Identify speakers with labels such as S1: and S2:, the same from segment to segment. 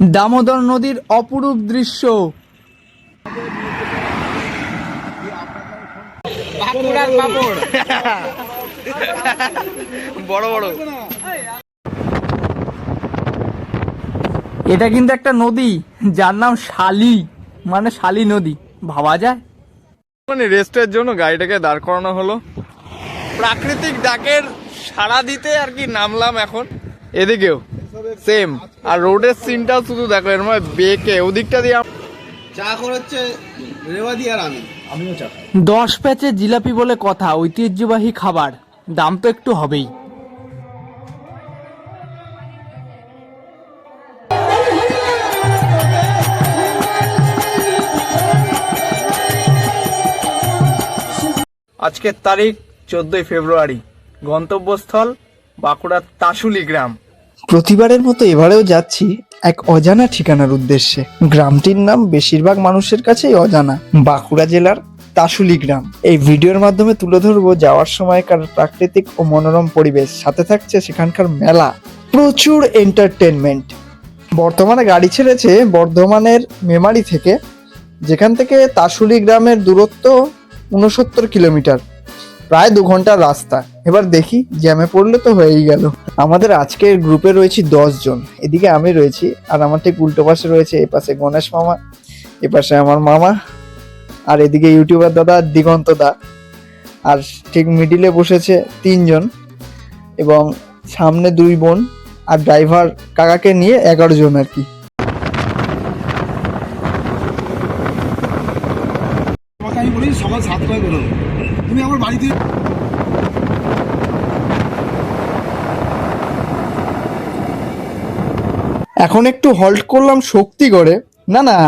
S1: দামোদর নদীর অপরূপ দৃশ্য।
S2: বড় বড়।
S1: এটা কিন্তু একটা নদী যার নাম শালি মানে শালি নদী। ভাবা যায়?
S2: মানে রেস্টের জন্য গাড়িটাকে দাঁড় করানো হলো। প্রাকৃতিক ডাকের সাড়া দিতে আর কি নামলাম এখন। এদিকেও। সেম আর রোডের সিনটাও শুধু দেখো এর মধ্যে বেঁকে ওদিকটা দিয়ে
S3: চা করে হচ্ছে রেওয়াদি আর আমি। আমিও চা খাই।
S1: দশ প্যাচে জিলাপি বলে কথা ঐতিহ্যবাহী খাবার। দাম তো একটু হবেই।
S2: আজকের তারিখ চোদ্দই ফেব্রুয়ারি। গন্তব্যস্থল বাঁকুড়ার তাসুলি গ্রাম।
S4: প্রতিবারের মতো এবারেও যাচ্ছি এক অজানা ঠিকানার উদ্দেশ্যে। গ্রামটির নাম বেশিরভাগ মানুষের কাছেই অজানা। বাঁকুড়া জেলার তাসুলি গ্রাম। এই ভিডিওর মাধ্যমে তুলে ধরবো যাওয়ার সময়কার প্রাকৃতিক ও মনোরম পরিবেশ। সাথে থাকছে সেখানকার মেলা। প্রচুর এন্টারটেনমেন্ট বর্তমানে গাড়ি ছেড়েছে বর্ধমানের মেমারি থেকে, যেখান থেকে তাসুলি গ্রামের দূরত্ব উনসত্তর কিলোমিটার। প্রায় দু ঘণ্টার রাস্তা। এবার দেখি জ্যামে পড়লে তো হয়েই গেল। আমাদের আজকের গ্রুপে রয়েছি জন। এদিকে আমি রয়েছি আর আমার ঠিক উল্টো পাশে রয়েছে এ পাশে গণেশ মামা, এ পাশে আমার মামা আর এদিকে ইউটিউবার দাদা দিগন্ত দা। আর ঠিক মিডিলে বসেছে তিনজন এবং সামনে দুই বোন আর ড্রাইভার কাকাকে নিয়ে এগারো জন আর কি
S3: তোমাকে আমি বলি সকাল সাতটায় বেরোবো
S4: এখন একটু হল্ট করলাম শক্তিগড়ে না না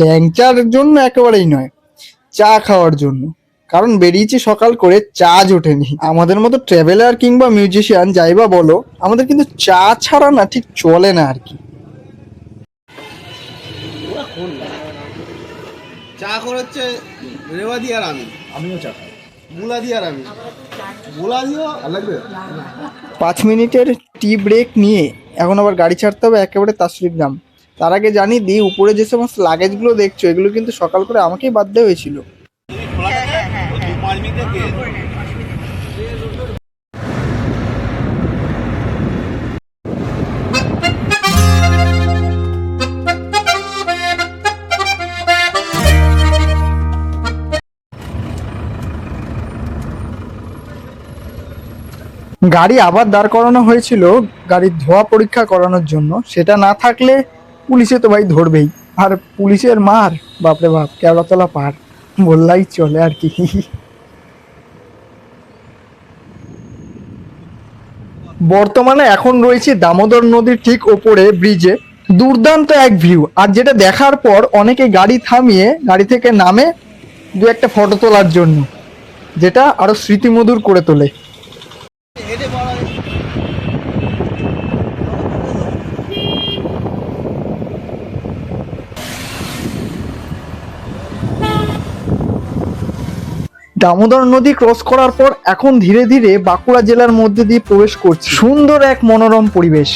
S4: ল্যাংচার জন্য একেবারেই নয় চা খাওয়ার জন্য। কারণ বেরিয়েছি সকাল করে চা জোটেনি। আমাদের মতো ট্রাভেলার কিংবা মিউজিশিয়ান যাই বা বলো আমাদের কিন্তু চা ছাড়া না ঠিক চলে না আর কি।
S3: চা করে হচ্ছে রেওয়াদি আর আমি। আমিও চা খাই। গুলাদি আর আমি। গুলাদিও আর লাগবে?
S4: পাঁচ মিনিটের টি ব্রেক নিয়ে এখন আবার গাড়ি ছাড়তে হবে একেবারে তাসরিক গ্রাম তার আগে জানি দি উপরে যে সমস্ত লাগেজগুলো দেখছ এগুলো কিন্তু সকাল করে আমাকেই বাদ দেওয়া হয়েছিল। গাড়ি আবার দাঁড় করানো হয়েছিল গাড়ির ধোয়া পরীক্ষা করানোর জন্য। সেটা না থাকলে পুলিশে তো ভাই ধরবেই। আর পুলিশের মার, বাপরে বাপ, কেওড়াতলা পার বললাই চলে আর কি। বর্তমানে এখন রয়েছে দামোদর নদীর ঠিক ওপরে ব্রিজে। দুর্দান্ত এক ভিউ। আর যেটা দেখার পর অনেকে গাড়ি থামিয়ে, গাড়ি থেকে নামে দু একটা ফটো তোলার জন্য, যেটা আরও স্মৃতিমধুর করে তোলে। দামোদর নদী ক্রস করার পর এখন ধীরে ধীরে বাঁকুড়া জেলার মধ্যে দিয়ে প্রবেশ করছি। সুন্দর এক মনোরম পরিবেশ।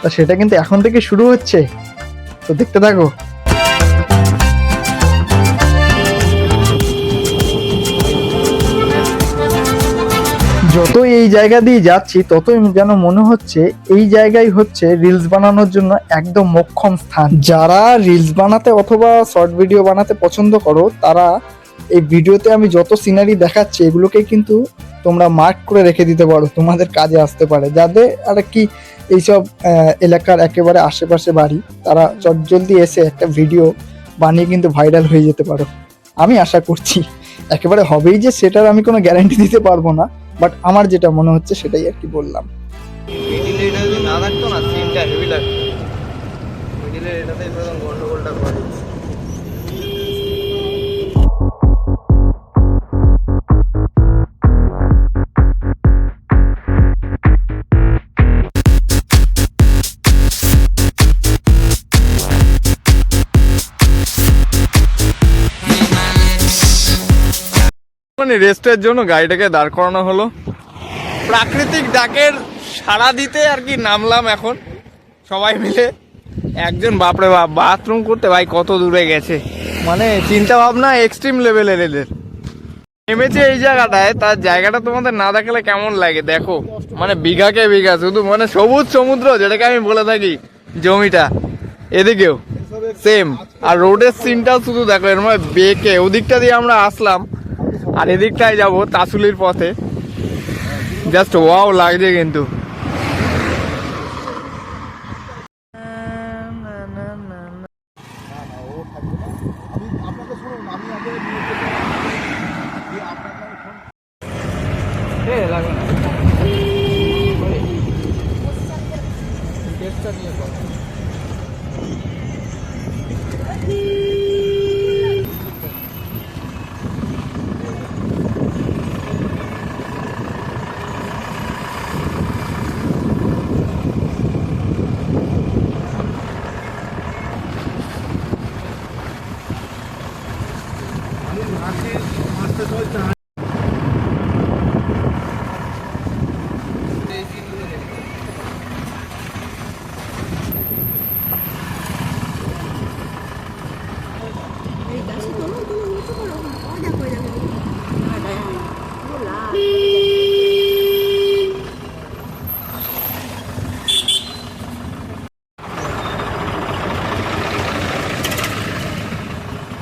S4: তা সেটা কিন্তু এখন থেকে শুরু হচ্ছে। তো দেখতে থাকো। যতই এই জায়গা দিয়ে যাচ্ছি, ততই যেন মনে হচ্ছে এই জায়গায় হচ্ছে রিলস বানানোর জন্য একদম মোক্ষম স্থান। যারা রিলস বানাতে অথবা শর্ট ভিডিও বানাতে পছন্দ করো, তারা এই ভিডিওতে আমি যত সিনারি দেখাচ্ছি, এগুলোকে কিন্তু তোমরা মার্ক করে রেখে দিতে পারো, তোমাদের কাজে আসতে পারে। যাদের আর কি এইসব এলাকার একেবারে আশেপাশে বাড়ি, তারা চটজলদি এসে একটা ভিডিও বানিয়ে কিন্তু ভাইরাল হয়ে যেতে পারো। আমি আশা করছি, একেবারে হবেই যে সেটার আমি কোনো গ্যারান্টি দিতে পারব না বাট আমার যেটা মনে হচ্ছে সেটাই আর কি বললাম।
S2: মিডিলে এটা যদি না থাকতো না সিনটা হেভি লাগতো। মিডিলে এটাতেই রেস্টের জন্য গাড়িটাকে দাঁড় করানো হলো। প্রাকৃতিক ডাকের সাড়া দিতে আর কি নামলাম এখন। সবাই মিলে
S4: একজন, বাপরে বাপ বাথরুম করতে ভাই কত দূরে গেছে। মানে চিন্তা ভাবনা এক্সট্রিম লেভেলের এদের। নেমেছে এই জায়গাটায়, তার জায়গাটা তোমাদের না দেখালে কেমন লাগে দেখো। মানে বিঘাকে বিঘা, শুধু মানে সবুজ সমুদ্র, যেটাকে আমি বলে থাকি জমিটা। এদিকেও সেম আর রোডের সিনটাও শুধু দেখো এর মধ্যে বেঁকে। ওদিকটা দিয়ে আমরা আসলাম। আর এদিকটায় যাব তাসুলির পথে। জাস্ট ওয়াও লাগছে কিন্তু।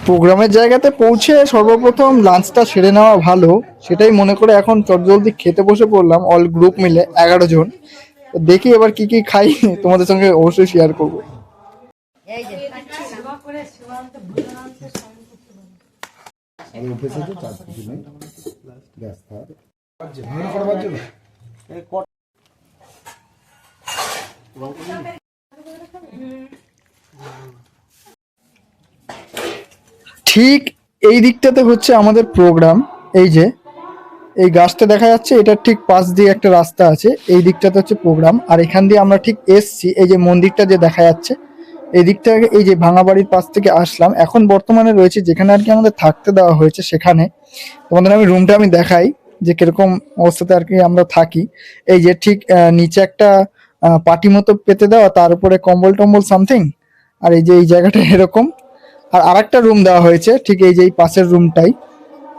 S5: প্রোগ্রামের জায়গাতে পৌঁছে সর্বপ্রথম লাঞ্চটা সেরে নেওয়া ভালো সেটাই মনে করে এখন চটজলদি খেতে বসে পড়লাম অল গ্রুপ মিলে এগারো জন। তো দেখি এবার কি কি খাই তোমাদের সঙ্গে অবশ্যই শেয়ার করব। ঠিক এই দিকটাতে হচ্ছে আমাদের প্রোগ্রাম এই যে, এই গাছটা দেখা যাচ্ছে, এটার ঠিক পাশ দিয়ে একটা রাস্তা আছে, এই দিকটাতে হচ্ছে প্রোগ্রাম আর এখান দিয়ে আমরা ঠিক এসছি, এই যে মন্দিরটা যে দেখা যাচ্ছে, এই দিকটা এই যে ভাঙা বাড়ির পাশ থেকে আসলাম। এখন বর্তমানে রয়েছে, যেখানে আর কি আমাদের থাকতে দেওয়া হয়েছে, সেখানে। তোমাদের আমি রুমটা আমি দেখাই, যে কীরকম অবস্থাতে আর কি আমরা থাকি। এই যে ঠিক নিচে একটা পাটি মতো পেতে দেওয়া, তার উপরে কম্বল টম্বল সামথিং আর এই যে, এই জায়গাটা এরকম। আর আরেকটা রুম দেওয়া হয়েছে, ঠিক এই যে এই পাশের রুমটাই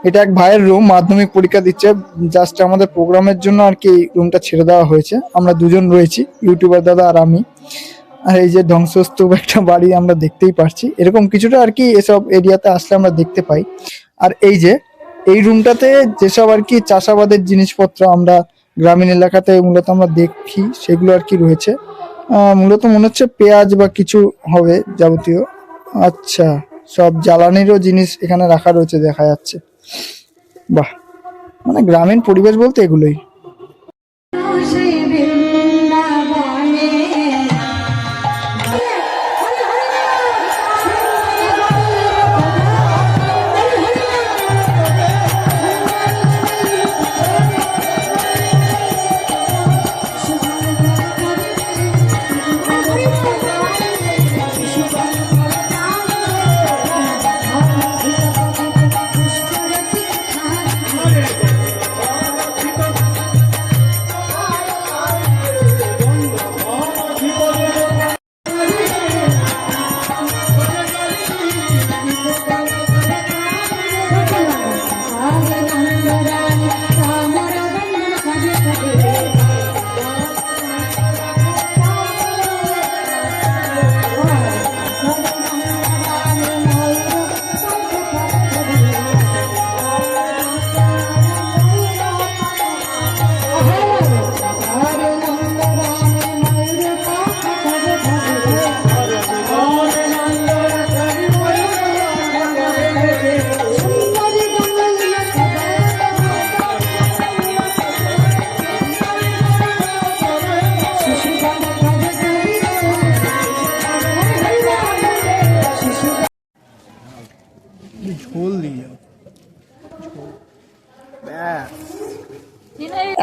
S5: এটা এক ভাইয়ের রুম মাধ্যমিক পরীক্ষা দিচ্ছে জাস্ট আমাদের প্রোগ্রামের জন্য আর কি রুমটা ছেড়ে দেওয়া হয়েছে। আমরা দুজন রয়েছি ইউটিউবার দাদা আর আমি। আর এই যে ধ্বংসস্তূপ একটা বাড়ি আমরা দেখতেই পারছি। এরকম কিছুটা আর কি এসব এরিয়াতে আসলে আমরা দেখতে পাই। আর এই যে, এই রুমটাতে যেসব আর কি চাষাবাদের জিনিসপত্র আমরা গ্রামীণ এলাকাতে মূলত আমরা দেখি, সেগুলো আর কি রয়েছে। মূলত মনে হচ্ছে পেঁয়াজ বা কিছু হবে যাবতীয়। আচ্ছা সব জ্বালানিরও জিনিস এখানে রাখা রয়েছে, দেখা যাচ্ছে। বাহ মানে গ্রামীণ পরিবেশ বলতে এগুলোই।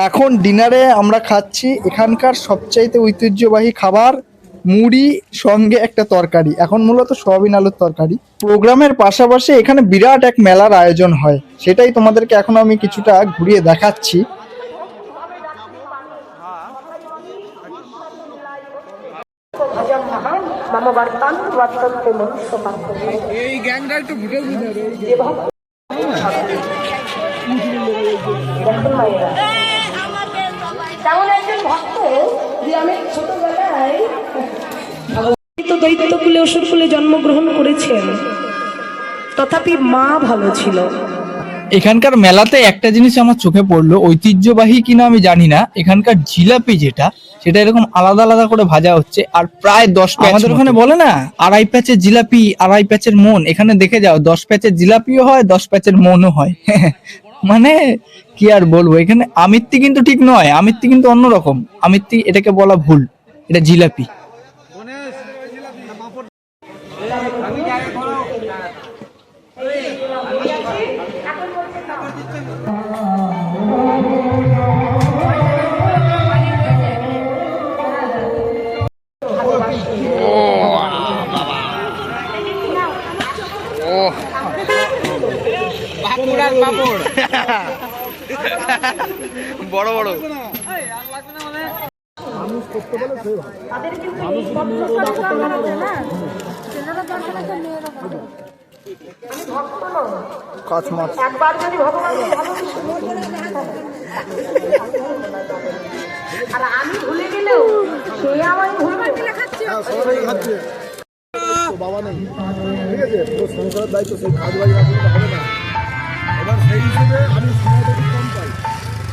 S5: এখন ডিনারে আমরা খাচ্ছি এখানকার সবচাইতে ঐতিহ্যবাহী খাবার মুড়ি সঙ্গে একটা তরকারি। এখন মূলত সয়াবিন আলুর তরকারি। প্রোগ্রামের পাশাপাশি এখানে বিরাট এক মেলার আয়োজন হয়। সেটাই তোমাদেরকে এখন আমি কিছুটা ঘুরিয়ে দেখাচ্ছি।
S2: এই গ্যাংটা একটু ঘুরে
S6: যে ভক্ত দেখুন মায়েরা তেমন একজন ভক্ত যে আমি ছোটবেলায় দৈত্য কুলে অসুর কুলে জন্মগ্রহণ করেছেন। তথাপি মা ভালো ছিল।
S4: এখানকার মেলাতে একটা জিনিস আমার চোখে পড়ল ঐতিহ্যবাহী কিনা আমি জানি না এখানকার জিলাপি যেটা সেটা এরকম আলাদা আলাদা করে ভাজা হচ্ছে আর প্রায় দশ প্যাচ আমাদের ওখানে বলে না আড়াই প্যাচের জিলাপি আড়াই প্যাচের মন এখানে দেখে যাও দশ প্যাচের জিলাপিও হয় দশ প্যাচের মনও হয়। মানে কি আর বলব? এখানে আমিত্তি কিন্তু ঠিক নয়। আমিত্তি কিন্তু অন্যরকম। আমিত্তি এটাকে বলা ভুল। এটা জিলাপি।
S2: বড় বড়।
S6: একবার যদি ভগবান আর আমি ভুলে গেলেও সে আমায় ভুলবে
S3: বাবা নেই। ঠিক আছে সংসারের দায়িত্ব সেই কাজ বাজ রাখলে হবে না। এবার সেই হিসেবে আমি সময়টা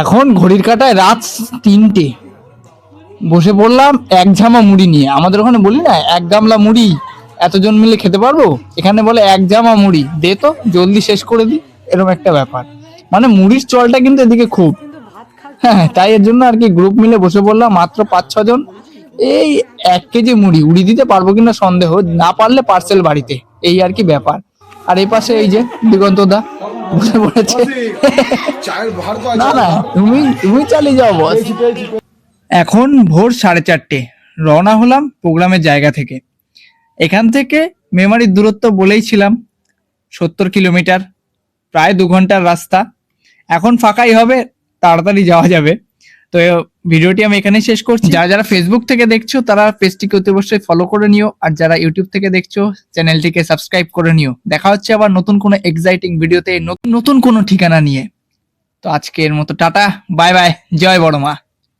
S4: এখন ঘড়ির কাটায় রাত তিনটে। বসে পড়লাম এক ঝামা মুড়ি নিয়ে। আমাদের ওখানে বলি না, এক গামলা মুড়ি, এতজন মিলে খেতে পারব? এখানে বলে এক জামা মুড়ি। দে তো, জলদি শেষ করে দি। এরকম একটা ব্যাপার। মানে মুড়ির চলটা কিন্তু এদিকে খুব। হ্যাঁ তাই এর জন্য আর কি গ্রুপ মিলে বসে পড়লাম মাত্র পাঁচ ছজন এই এক কেজি মুড়ি, উড়ি দিতে পারব কিনা সন্দেহ, না পারলে পার্সেল বাড়িতে। এই আর কি ব্যাপার। আর এই পাশে এই যে দিগন্ত দা বলেছে। পড়েছে না না তুমি তুমি চালিয়ে যাও বস। এখন ভোর সাড়ে চারটে রওনা হলাম প্রোগ্রামের জায়গা থেকে। এখান থেকে মেমারির দূরত্ব বলেইছিলাম সত্তর কিলোমিটার প্রায় দু ঘণ্টার রাস্তা। এখন ফাঁকাই হবে তাড়াতাড়ি যাওয়া যাবে। তো ভিডিওটি আমি এখানেই শেষ করছি। যারা যারা ফেসবুক থেকে দেখছ তারা পেজটিকে অতি অবশ্যই ফলো করে নিও। আর যারা ইউটিউব থেকে দেখছ চ্যানেলটিকে সাবস্ক্রাইব করে নিও। দেখা হচ্ছে আবার নতুন কোনো এক্সাইটিং ভিডিওতে নতুন নতুন কোনো ঠিকানা নিয়ে। তো আজকের মতো টাটা বাই বাই জয় বড় মা